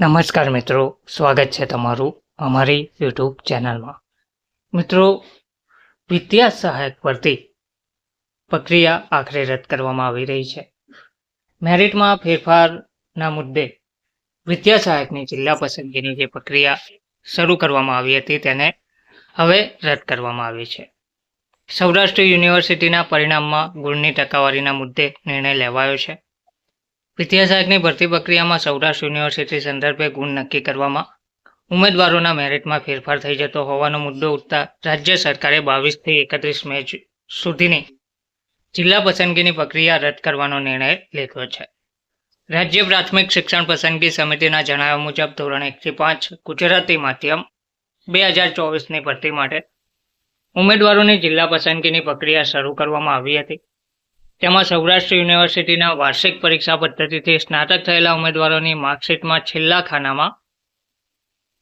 નમસ્કાર મિત્રો, સ્વાગત છે તમારું અમારી યુટ્યુબ ચેનલમાં. મિત્રો, વિદ્યા સહાયક ભરતી પ્રક્રિયા આખરે રદ કરવામાં આવી રહી છે. મેરિટમાં ફેરફારના મુદ્દે વિદ્યા સહાયકની જિલ્લા પસંદગીની જે પ્રક્રિયા શરૂ કરવામાં આવી હતી તેને હવે રદ કરવામાં આવી છે. સૌરાષ્ટ્ર યુનિવર્સિટીના પરિણામમાં ગુણની ટકાવારીના મુદ્દે નિર્ણય લેવાયો છે. વિદ્યા સહાયકની ભરતી પ્રક્રિયામાં સૌરાષ્ટ્ર યુનિવર્સિટી સંદર્ભે ગુણ નક્કી કરવામાં ઉમેદવારોના મેરિટમાં ફેરફાર થઈ જતો હોવાનો મુદ્દો ઉઠતા રાજ્ય સરકારે બાવીસથી એકત્રીસ મે સુધીની જિલ્લા પસંદગીની પ્રક્રિયા રદ કરવાનો નિર્ણય લીધો છે. રાજ્ય પ્રાથમિક શિક્ષણ પસંદગી સમિતિના જણાવ્યા મુજબ ધોરણ એકથી પાંચ ગુજરાતી માધ્યમ બે હજાર ચોવીસની ભરતી માટે ઉમેદવારોની જિલ્લા પસંદગીની પ્રક્રિયા શરૂ કરવામાં આવી હતી. તેમાં સૌરાષ્ટ્ર યુનિવર્સિટીના વાર્ષિક પરીક્ષા પદ્ધતિથી સ્નાતક થયેલા ઉમેદવારોની માર્કશીટમાં છેલ્લા ખાનામાં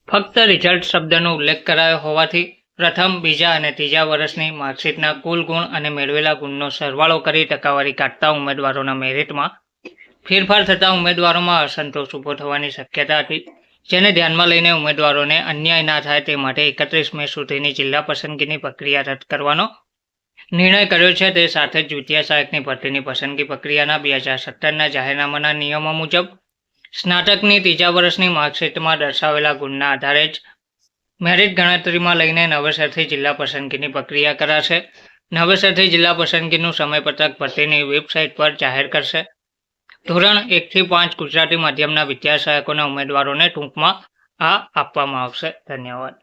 ફક્ત રિઝલ્ટ શબ્દનો ઉલ્લેખ કરાયો હોવાથી પ્રથમ, બીજા અને ત્રીજા વર્ષની માર્કશીટના કુલ ગુણ અને મેળવેલા ગુણનો સરવાળો કરી ટકાવારી કાઢતા ઉમેદવારોના મેરિટમાં ફેરફાર થતા ઉમેદવારોમાં અસંતોષ ઊભો થવાની શક્યતા હતી, જેને ધ્યાનમાં લઈને ઉમેદવારોને અન્યાય ના થાય તે માટે એકત્રીસ મે સુધીની જિલ્લા પસંદગીની પ્રક્રિયા રદ કરવાનો નિર્ણય કર્યો છે તે સાથે જ જુતિયા સહાયકની ભરતીની પસંદગી પ્રક્રિયાના બે હજાર સત્તરના જાહેરનામાના નિયમો મુજબ સ્નાતકની ત્રીજા વર્ષની માર્કશીટમાં દર્શાવેલા ગુણના આધારે જ મેરિટ ગણતરીમાં લઈને નવેસરથી જિલ્લા પસંદગીની પ્રક્રિયા કરાશે. નવેસરથી જિલ્લા પસંદગીનું સમયપત્રક ભરતીની વેબસાઇટ પર જાહેર કરશે. ધોરણ એકથી પાંચ ગુજરાતી માધ્યમના વિદ્યા સહાયકોના ઉમેદવારોને ટૂંકમાં આ આપવામાં આવશે. ધન્યવાદ.